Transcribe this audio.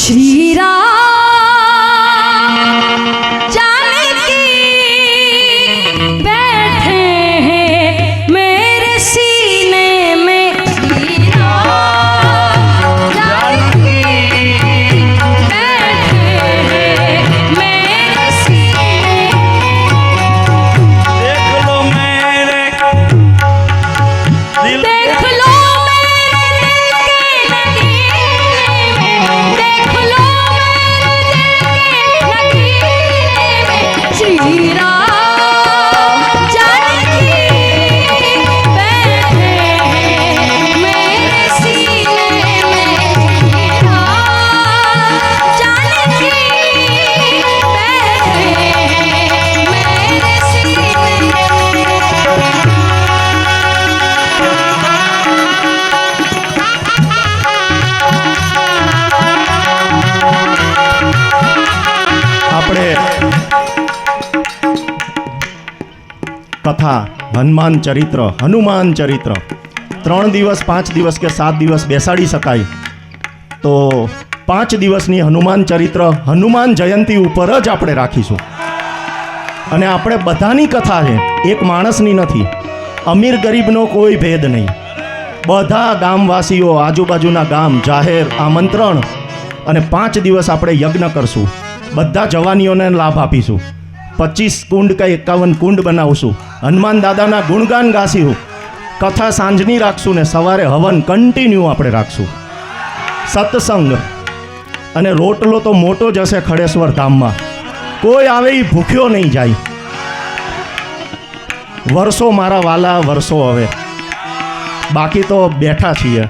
শ্রীরাম કથા, હનુમાન ચરિત્ર હનુમાન ચરિત્ર. ત્રણ દિવસ, પાંચ દિવસ કે સાત દિવસ બેસાડી શકાય. તો પાંચ દિવસની હનુમાન ચરિત્ર, હનુમાન જયંતી ઉપર જ આપણે રાખીશું. અને આપણે બધાની કથા છે, એક માણસની નથી. અમીર ગરીબનો કોઈ ભેદ નહીં. બધા ગામવાસીઓ આજુબાજુના ગામ, જાહેર, આમંત્રણ. અને પાંચ દિવસ આપણે યજ્ઞ કરશું. બધા જવાનીઓને લાભ આપીશું. પચીસ કુંડ કે એકાવન કુંડ બનાવશું. હનુમાન દાદાના ગુણગાન ગાસીશું કથા સાંજની રાખશું ને સવારે હવન કન્ટિન્યુ આપણે રાખશું. સત્સંગ. અને રોટલો તો મોટો જ હશે ખડેશ્વર ધામમાં. કોઈ આવે એ ભૂખ્યો નહીં જાય. વર્ષો મારા વાલા વર્ષો હવે. બાકી તો બેઠા છીએ.